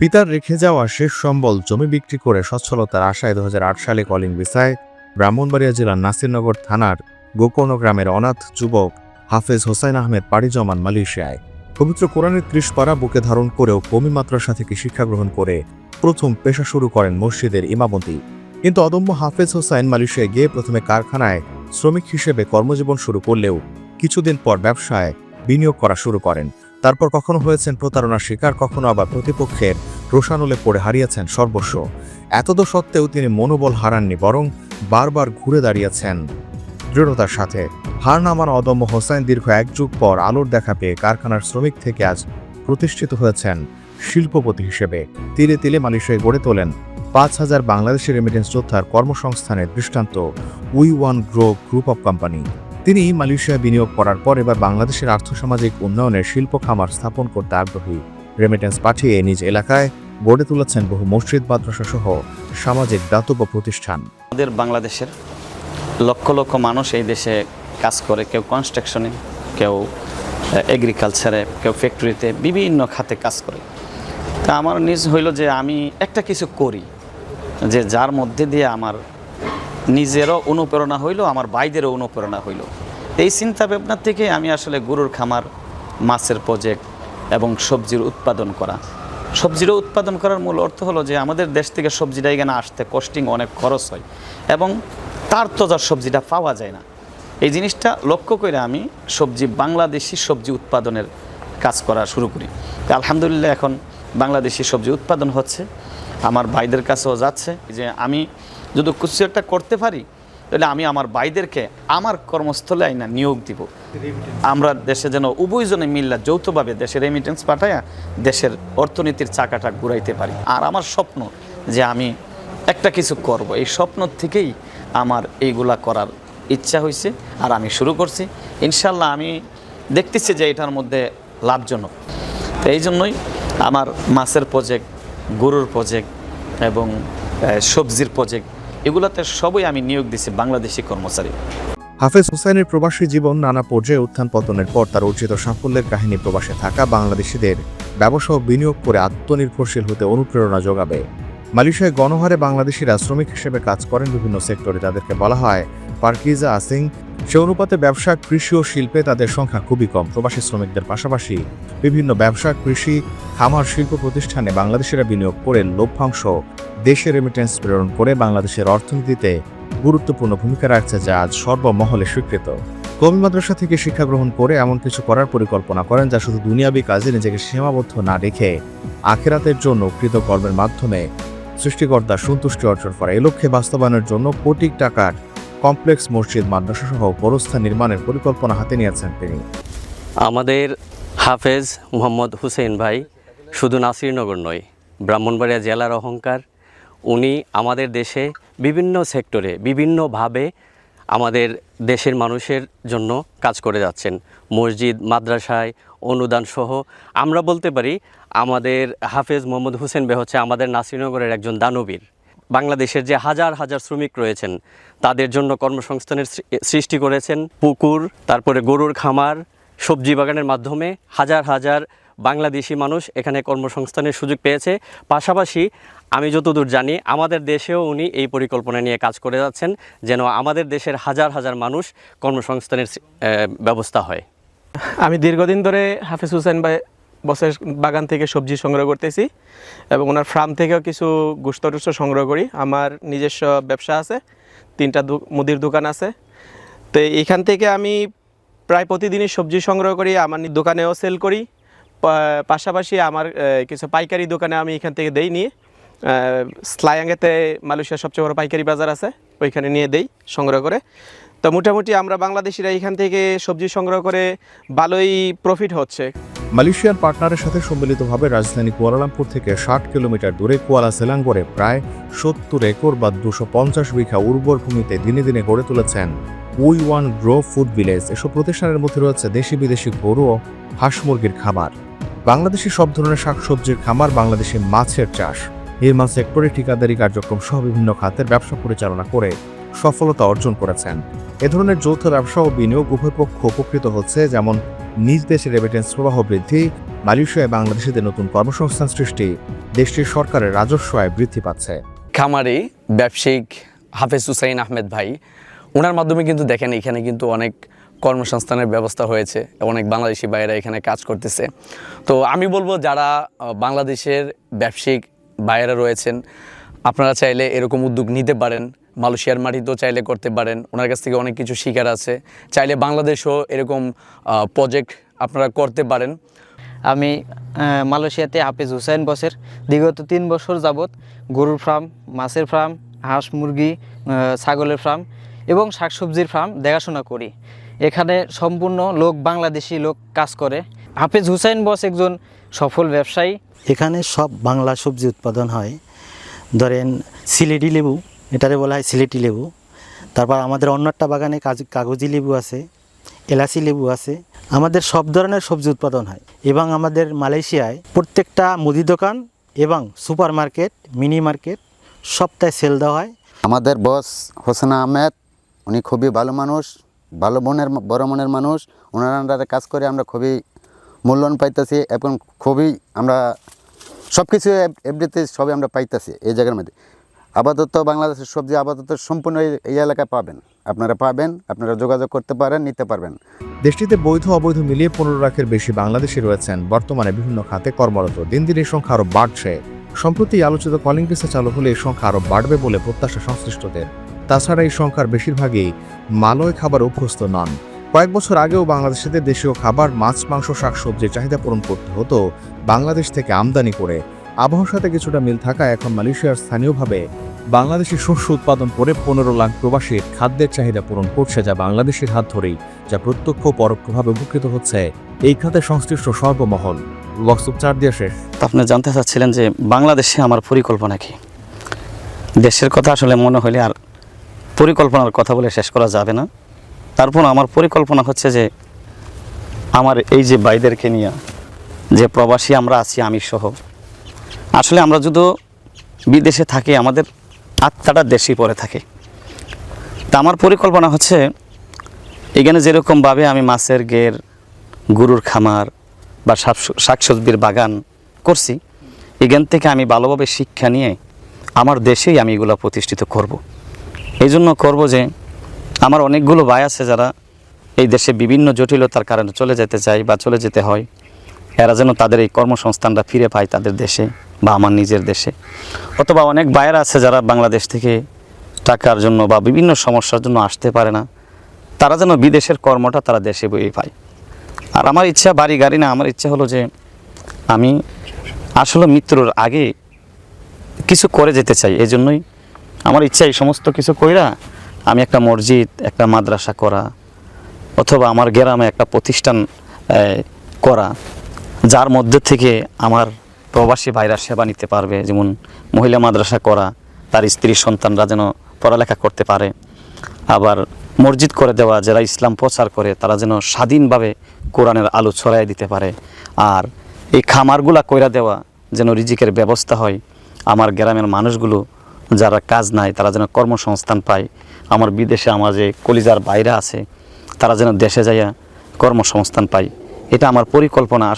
পিতার রেখে যাওয়া শেষ সম্বল জমি বিক্রি করে সচ্ছলতার আশায় দু হাজার আট সালে কলিং ভিসায় ব্রাহ্মণবাড়িয়া জেলার নাসিরনগর থানার গোকর্ণ গ্রামের অনাথ যুবক হাফেজ হোসাইন আহমেদ পাড়ি জমান মালয়েশিয়ায়। পবিত্র কোরআনের ত্রিশ পারা বুকে ধারণ করেও কমি মাদ্রাসা থেকে শিক্ষা গ্রহণ করে প্রথম পেশা শুরু করেন মসজিদের ইমামতি। কিন্তু অদম্য হাফেজ হোসাইন মালয়েশিয়ায় গিয়ে প্রথমে কারখানায় শ্রমিক হিসেবে কর্মজীবন শুরু করলেও কিছুদিন পর ব্যবসায় বিনিয়োগ করা শুরু করেন। তারপর কখনো হয়েছেন প্রতারণার শিকার, কখনো আবার প্রতিপক্ষের রোষানলে পড়ে হারিয়েছেন সর্বস্ব। এতদ সত্ত্বেও তিনি মনোবল হারাননি, বরং বারবার ঘুরে দাঁড়িয়েছেন দৃঢ়তার সাথে। হার নামান অদম্য হোসাইন দীর্ঘ এক যুগ পর আলোর দেখা পেয়ে কারখানার শ্রমিক থেকে আজ প্রতিষ্ঠিত হয়েছেন শিল্পপতি হিসেবে। তিলে তিলে মালয়েশিয়ায় গড়ে তোলেন পাঁচ হাজার বাংলাদেশি রেমিটেন্স যোদ্ধার কর্মসংস্থানের দৃষ্টান্ত We One Grow group of company. তিনি মালয়েশিয়ায় বিনিয়োগ করার পর এবার বাংলাদেশের আর্থসামাজিক উন্নয়নের শিল্প খামার স্থাপন করতে আগ্রহী। রেমিটেন্স পাঠিয়ে নিজ এলাকায় গড়ে তুলেছেন বহু মসজিদ, মাদ্রাসা সহ সামাজিক দাতব্য প্রতিষ্ঠান। আমাদের বাংলাদেশের লক্ষ লক্ষ মানুষ এই দেশে কাজ করে, কেউ কনস্ট্রাকশনে কেউ এগ্রিকালচারে কেউ ফ্যাক্টরিতে বিভিন্ন খাতে কাজ করে। তা আমার নিজ হইল যে আমি একটা কিছু করি, যে যার মধ্যে দিয়ে আমার নিজেরও অনুপ্রেরণা হইল, আমার ভাইদেরও অনুপ্রেরণা হইল। এই চিন্তা ভাবনার থেকে আমি আসলে গরুর খামার, মাছের প্রজেক্ট এবং সবজির উৎপাদন করা। সবজিরও উৎপাদন করার মূল অর্থ হলো যে আমাদের দেশ থেকে সবজিটা এখানে আসতে কস্টিং অনেক খরচ হয় এবং তার তো যার সবজিটা পাওয়া যায় না। এই জিনিসটা লক্ষ্য করে আমি সবজি, বাংলাদেশি সবজি উৎপাদনের কাজ করা শুরু করি। আলহামদুলিল্লাহ এখন বাংলাদেশি সবজি উৎপাদন হচ্ছে। আমার ভাইদের কাছেও যাচ্ছে যে আমি যদি কিছু একটা করতে পারি তাহলে আমি আমার ভাইদেরকে আমার কর্মস্থলে আইনা নিয়োগ দিব। আমরা দেশে যেন উভয়জনে মিল্লা যৌথভাবে দেশের রেমিটেন্স পাঠায়া দেশের অর্থনীতির চাকাটা ঘুরাইতে পারি। আর আমার স্বপ্ন যে আমি একটা কিছু করব। এই স্বপ্ন থেকেই আমার এইগুলা করার ইচ্ছা হয়েছে আর আমি শুরু করছি। ইনশাল্লাহ আমি দেখতেছি যে এটার মধ্যে লাভজনক। তো এই জন্যই আমার মাছের প্রজেক্ট গরুর প্রজেক্ট এবং সবজির প্রজেক্ট এগুলোতে সবই আমি নিয়োগ দিছি বাংলাদেশি কর্মচারী। হাফেজ হুসাইনের প্রবাসী জীবন নানা পর্যায়ে উত্থান পতনের পর তার অর্জিত সাফল্যের কাহিনী প্রবাসে থাকা বাংলাদেশিদের ব্যবসা বিনিয়োগ করে আত্মনির্ভরশীল হতে অনুপ্রেরণা যোগাবে। মালয়েশিয়ায় গণহারে বাংলাদেশিরা শ্রমিক হিসেবে কাজ করেন বিভিন্ন সেক্টরে, তাদেরকে বলা হয় পার্কিজা আসিং। সে অনুপাতে ব্যবসা, কৃষি ও শিল্পে তাদের সংখ্যা খুবই কম। প্রবাসী শ্রমিকদের পাশাপাশি বিভিন্ন ব্যবসা, কৃষি, খামার, শিল্প প্রতিষ্ঠানে বাংলাদেশিরা বিনিয়োগ করে লভ্যাংশ দেশে রেমিটেন্স প্রেরণ করে বাংলাদেশের অর্থনীতিতে গুরুত্বপূর্ণ ভূমিকা রাখছে যা আজ সর্বমহলে স্বীকৃত। কমি মাদ্রাসা থেকে শিক্ষা গ্রহণ করে এমন কিছু করার পরিকল্পনা করেন যা শুধু দুনিয়াবি কাজে নিজেকে সীমাবদ্ধ না রেখে আখেরাতের জন্য কৃতকর্মের মাধ্যমে সৃষ্টিকর্তার সন্তুষ্টি অর্জন করা। এ লক্ষ্যে বাস্তবায়নের জন্য কোটি টাকার কমপ্লেক্স মসজিদ মাদ্রাসা সহ বড়স্থান নির্মাণের পরিকল্পনা হাতে নিয়েছেন তিনি। আমাদের হাফেজ মোহাম্মদ হুসেন ভাই শুধু নাসিরনগর নয়, ব্রাহ্মণবাড়িয়া জেলার অহংকার উনি আমাদের দেশে বিভিন্ন সেক্টরে, বিভিন্নভাবে আমাদের দেশের মানুষের জন্য কাজ করে যাচ্ছেন। মসজিদ, মাদ্রাসায় অনুদান সহ আমরা বলতে পারি, আমাদের হাফেজ মোহাম্মদ হোসেন বে হচ্ছে আমাদের নাসিরনগরের একজন দানবীর। বাংলাদেশের যে হাজার হাজার শ্রমিক রয়েছেন, তাদের জন্য কর্মসংস্থানের সৃষ্টি করেছেন পুকুর, তারপরে গরুর খামার, সবজি বাগানের মাধ্যমে হাজার হাজার বাংলাদেশি মানুষ এখানে কর্মসংস্থানের সুযোগ পেয়েছে। পাশাপাশি আমি যতদূর জানি, আমাদের দেশেও উনি এই পরিকল্পনা নিয়ে কাজ করে যাচ্ছেন, যেন আমাদের দেশের হাজার হাজার মানুষ কর্মসংস্থানের ব্যবস্থা হয়। আমি দীর্ঘদিন ধরে হাফিজ হুসেন ভাই বসের বাগান থেকে সবজি সংগ্রহ করতেছি এবং ওনার ফার্ম থেকেও কিছু গুস্ত টুস্ত সংগ্রহ করি। আমার নিজস্ব ব্যবসা আছে, তিনটা মুদির দোকান আছে। তো এইখান থেকে আমি প্রায় প্রতিদিনই সবজি সংগ্রহ করি, আমার দোকানেও সেল করি। পাশাপাশি আমার কিছু পাইকারি দোকানে আমি এখান থেকে দেই নিয়ে স্লায়াঙ্গেতে মালয়েশিয়ার সবচেয়ে বড় পাইকারি বাজার আছে, ওইখানে নিয়ে দেই সংগ্রহ করে। তো মোটামুটি আমরা বাংলাদেশিরা এখান থেকে সবজি সংগ্রহ করে ভালোই প্রফিট হচ্ছে। মালয়েশিয়ান পার্টনারের সাথে সম্মিলিতভাবে রাজধানী কুয়ালালামপুর থেকে ষাট কিলোমিটার দূরে কুয়ালা সেলাঙ্গরে প্রায় সত্তর একর বা দুশো পঞ্চাশ বিঘা উর্বর ভূমিতে দিনে দিনে গড়ে তুলেছেন We One Grow food village. এসব প্রতিষ্ঠানের মধ্যে রয়েছে দেশি বিদেশি গরু ও হাঁস মুরগির খামার। বাংলাদেশি সব ধরনের শাকসবজির খামার বাংলাদেশি মাছের চাষ। নির্মাণ সেক্টরে ঠিকাদারি কার্যক্রম সহ বিভিন্ন খাতের ব্যবসা পরিচালনা করে সফলতা অর্জন করেছেন। এ ধরনের যৌথ ব্যবসা ও বিনিয়োগ উভয় পক্ষ উপকৃত হচ্ছে, যেমন নিজ দেশে রেমিটেন্স প্রবাহ বৃদ্ধি, মালয়েশিয়ায় বাংলাদেশিদের নতুন কর্মসংস্থান সৃষ্টি, দেশটির সরকারের রাজস্ব আয় বৃদ্ধি পাচ্ছে। খামারি, ব্যবসায়িক হাফেজ হুসাইন আহমেদ ভাই ওনার মাধ্যমে কিন্তু দেখেন এখানে কিন্তু অনেক কর্মসংস্থানের ব্যবস্থা হয়েছে অনেক বাংলাদেশি ভাইয়েরা এখানে কাজ করতেছে। তো আমি বলব যারা বাংলাদেশের ব্যবসায়িক ভাইয়েরা রয়েছেন, আপনারা চাইলে এরকম উদ্যোগ নিতে পারেন। মালয়েশিয়ার মাটিতেও চাইলে করতে পারেন। ওনার কাছ থেকে অনেক কিছু শিকার আছে। চাইলে বাংলাদেশও এরকম প্রজেক্ট আপনারা করতে পারেন। আমি মালয়েশিয়াতে হাফিজ হুসাইন বসের বিগত তিন বছর যাবৎ গরুর ফার্ম, মাছের ফার্ম, হাঁস মুরগি ছাগলের ফার্ম এবং শাকসবজির ফার্ম দেখাশোনা করি। এখানে সম্পূর্ণ লোক বাংলাদেশি লোক কাজ করে। হাফিজ হুসাইন বস একজন সফল ব্যবসায়ী। এখানে সব বাংলা সবজি উৎপাদন হয়। ধরেন সিলেটি লেবু এটারে বলা হয় সিলেটি লেবু। তারপর আমাদের অন্য একটা বাগানে কাগজি লেবু আছে এলাচি লেবু আছে। আমাদের সব ধরনের সবজি উৎপাদন হয়। এবং আমাদের মালয়েশিয়ায় প্রত্যেকটা মুদি দোকান এবং সুপার মার্কেট মিনি মার্কেট সবটাই সেল দেওয়া হয়। আমাদের বস হোসেন আহমেদ উনি খুবই ভালো মানুষ। ভালো মনের, বড় মনের মানুষ, ওনার কাজ করে, আমরা খুবই মূল্যায়ন পাইতেছি এবং খুবই আমরা সব কিছু এভরিতে সবই আমরা পাইতেছি এই জায়গার মধ্যে। আপাতত বাংলাদেশের সবজি আপাতত সম্পূর্ণ এই- এই এলাকায় পাবেন। আপনারা পাবেন, আপনারা যোগাযোগ করতে পারেন, নিতে পারবেন। দেশটিতে বৈধ অবৈধ মিলিয়ে পনেরো লাখের বেশি বাংলাদেশি রয়েছেন। বর্তমানে বিভিন্ন খাতে কর্মরত। দিন দিন এই সংখ্যা আরও বাড়ছে। সম্প্রতি আলোচিত কলিং ভিসা চালু হলে এই সংখ্যা আরও বাড়বে বলে প্রত্যাশা সংশ্লিষ্টদের। তাছাড়া এই সংখ্যার বেশিরভাগই মালয় খাবার অভ্যস্ত নন। কয়েক বছর আগেও বাংলাদেশিদের দেশীয় খাবার, মাছ, মাংস, শাকসবজির চাহিদা পূরণ করতে হতো বাংলাদেশ থেকে আমদানি করে। আবহাওয়ার সাথে কিছুটা মিল থাকা এখন মালয়েশিয়ার স্থানীয়ভাবে বাংলাদেশি শস্য উৎপাদন করে পনেরো লাখ প্রবাসীর খাদ্যের চাহিদা পূরণ করছে যা বাংলাদেশের হাত ধরেই, যা প্রত্যক্ষ পরোক্ষভাবে উপকৃত হচ্ছে এই খাতে সংশ্লিষ্ট সর্বমহল। বক্সুপ চার দিয়ে শেষ। আপনি জানতে চাচ্ছিলেন যে বাংলাদেশে আমার পরিকল্পনা কি? দেশের কথা আসলে মনে হলে আর পরিকল্পনার কথা বলে শেষ করা যাবে না। তারপর আমার পরিকল্পনা হচ্ছে যে, আমার এই যে বাইদেরকে নিয়ে যে প্রবাসী আমরা আছি, আমি সহ। আসলে আমরা যদি বিদেশে থাকি, আমাদের আত্মাটা দেশই পরে থাকে। তা আমার পরিকল্পনা হচ্ছে, এখানে যেরকমভাবে আমি মাছের গের গরুর খামার বা শাক- শাকসবজির বাগান করছি, এখান থেকে আমি ভালোভাবে শিক্ষা নিয়ে আমার দেশেই আমি এগুলো প্রতিষ্ঠিত করব। এই জন্য করব যে আমার অনেকগুলো ভাই আছে যারা এই দেশে বিভিন্ন জটিলতার কারণে চলে যেতে চায় বা চলে যেতে হয়। এরা যেন তাদের এই কর্মসংস্থানটা ফিরে পায় তাদের দেশে বা আমার নিজের দেশে। অথবা অনেক ভাইয়েরা আছে যারা বাংলাদেশ থেকে টাকার জন্য বা বিভিন্ন সমস্যার জন্য আসতে পারে না। তারা যেন বিদেশের কর্মটা তারা দেশে বই পায়। আর আমার ইচ্ছা বাড়ি গাড়ি না, আমার ইচ্ছা হলো যে আমি আসলে মৃত্যুর আগে কিছু করে যেতে চাই। এই জন্যই আমার ইচ্ছা এই সমস্ত কিছু কইরা আমি একটা মসজিদ, একটা মাদ্রাসা করা, অথবা আমার গ্রামে একটা প্রতিষ্ঠান করা, যার মধ্যে থেকে আমার প্রবাসী ভাইরা সেবা নিতে পারবে। যেমন মহিলা মাদ্রাসা করা, তার স্ত্রী, সন্তানরা যেন পড়ালেখা করতে পারে। আবার মসজিদ করে দেওয়া, যারা ইসলাম প্রচার করে, তারা যেন স্বাধীনভাবে কোরআনের আলো ছড়াই দিতে পারে। আর এই খামারগুলা কইরা দেওয়া যেন রিজিকের ব্যবস্থা হয়, আমার গ্রামের মানুষগুলো যারা কাজ নাই, তারা যেন কর্মসংস্থান পায়। আমার বিদেশে, আমার যে কলিজার বাইরে আছে, তারা যেন দেশে যাইয়া কর্মসংস্থান পায়। এটা আমার পরিকল্পনা।